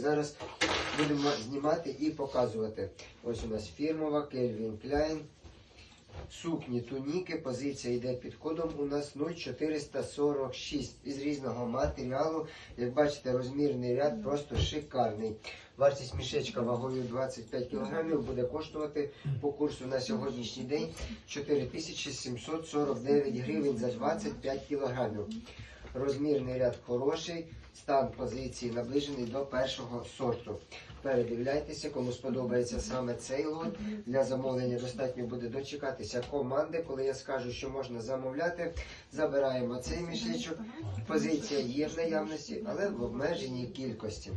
зараз будемо знімати і показувати. Ось у нас фірмова Calvin Klein. Сукні туніки, позиція йде під кодом у нас 0,446 із різного матеріалу. Як бачите, розмірний ряд просто шикарний. Вартість мішечка вагою 25 кг буде коштувати по курсу на сьогоднішній день 4749 гривень за 25 кг. Розмірний ряд хороший, стан позиції наближений до першого сорту. Передивляйтеся, кому сподобається саме цей лот. Для замовлення достатньо буде дочекатися команди. Коли я скажу, що можна замовляти, забираємо цей мішечок. Позиція є в наявності, але в обмеженій кількості.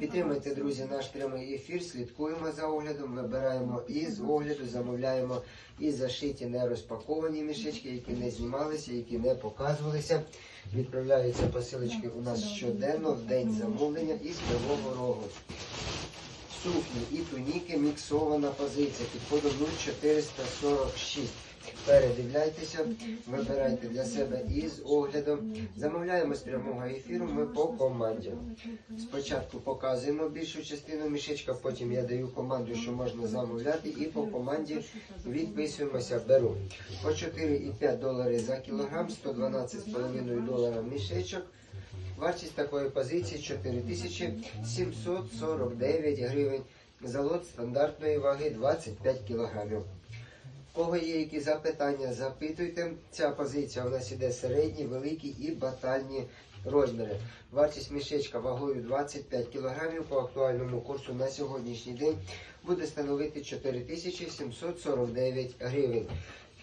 Підтримуйте, друзі, наш прямий ефір, слідкуємо за оглядом, вибираємо із огляду, замовляємо і зашиті не розпаковані мішечки, які не знімалися, які не показувалися. Відправляються посилочки у нас щоденно в день замовлення із Кривого Рогу. Сукні і туніки міксована позиція під кодом 0446. Передивляйтеся, вибирайте для себе із оглядом. Замовляємо з прямого ефіру ми по команді. Спочатку показуємо більшу частину мішечка, потім я даю команду, що можна замовляти, і по команді відписуємося, беру. По 4,5 долари за кілограм, 112,5 долара мішечок. Вартість такої позиції 4749 гривень. За лот стандартної ваги 25 кілограмів. Кого є які запитання, запитуйте. Ця позиція у нас іде середні, великі і батальні розміри. Вартість мішечка вагою 25 кг по актуальному курсу на сьогоднішній день буде становити 4749 гривень.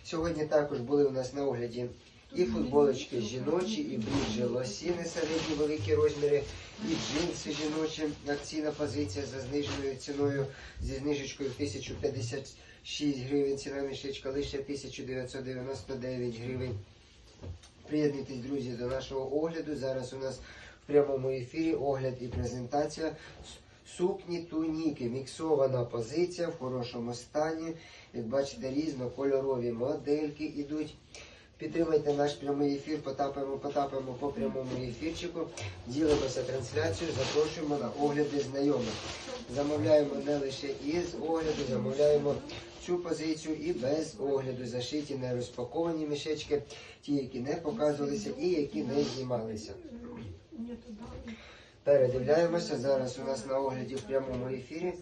Сьогодні також були у нас на огляді і футболочки жіночі, і бріджі лосіни середні великі розміри, і джинси жіночі. Акційна позиція за зниженою ціною зі знижечкою 1056 гривень. Ціна мішечка лише 1999 гривень. Приєднуйтесь, друзі, до нашого огляду. Зараз у нас в прямому ефірі огляд і презентація сукні туніки. Міксована позиція в хорошому стані. Як бачите, різнокольорові модельки ідуть. Підтримайте наш прямий ефір, потапаємо, потапаємо по прямому ефірчику. Ділимося трансляцією, запрошуємо на огляди знайомих. Замовляємо не лише із огляду, замовляємо цю позицію і без огляду. Зашиті не розпаковані мішечки, ті, які не показувалися і які не знімалися. Передивляємося. Зараз у нас на огляді в прямому ефірі.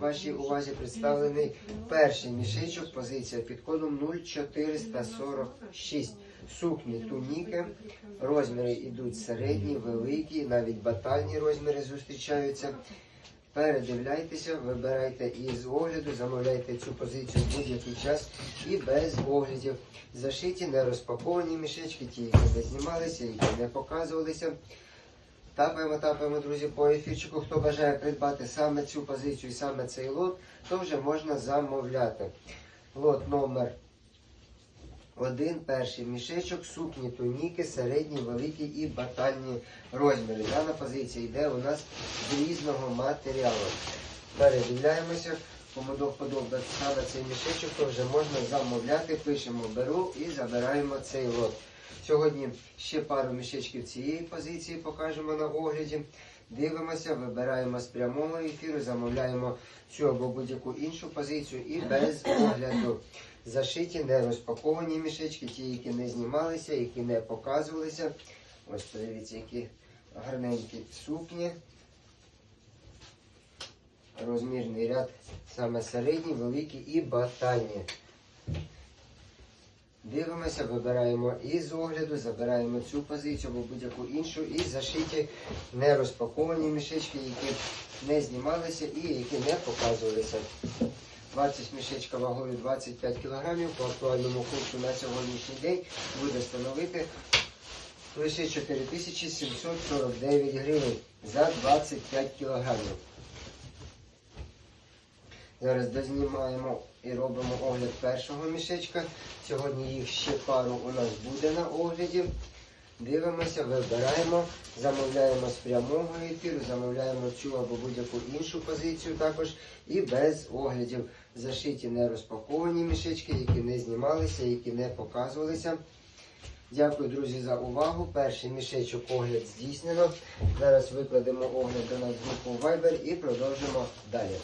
Вашій увазі представлений перший мішечок, позиція під кодом 0446. Сукні туніки. Розміри йдуть середні, великі, навіть батальні розміри зустрічаються. Передивляйтеся, вибирайте із огляду, замовляйте цю позицію в будь-який час і без оглядів. Зашиті, не розпаковані мішечки, ті, які не знімалися, які не показувалися. Тапаємо, тапаємо, друзі, по ефірчику. Хто бажає придбати саме цю позицію саме цей лот, то вже можна замовляти. Лот номер один, перший мішечок, сукні туніки, середні, великі і батальні розміри. Дана позиція йде у нас з різного матеріалу. Передивляємося. Кому до вподоби саме цей мішечок, то вже можна замовляти. Пишемо беру і забираємо цей лот. Сьогодні ще пару мішечків цієї позиції покажемо на огляді. Дивимося, вибираємо з прямого ефіру, замовляємо цю або будь-яку іншу позицію і без огляду. Зашиті, не розпаковані мішечки, ті, які не знімалися, які не показувалися. Ось подивіться, які гарненькі сукні. Розмірний ряд саме середній, великий і батальні. Дивимося, вибираємо із огляду, забираємо цю позицію або будь-яку іншу і зашиті не розпаковані мішечки, які не знімалися і які не показувалися. Вартість мішечка вагою 25 кг по актуальному курсу на сьогоднішній день буде становити лише 4749 гривень за 25 кг. Зараз дознімаємо і робимо огляд першого мішечка. Сьогодні їх ще пару у нас буде на огляді. Дивимося, вибираємо, замовляємо з прямого ефіру, замовляємо цю або будь-яку іншу позицію також і без оглядів. Зашиті не розпаковані мішечки, які не знімалися, які не показувалися. Дякую, друзі, за увагу. Перший мішечок огляд здійснено. Зараз викладемо огляд до нас групу Viber і продовжимо далі.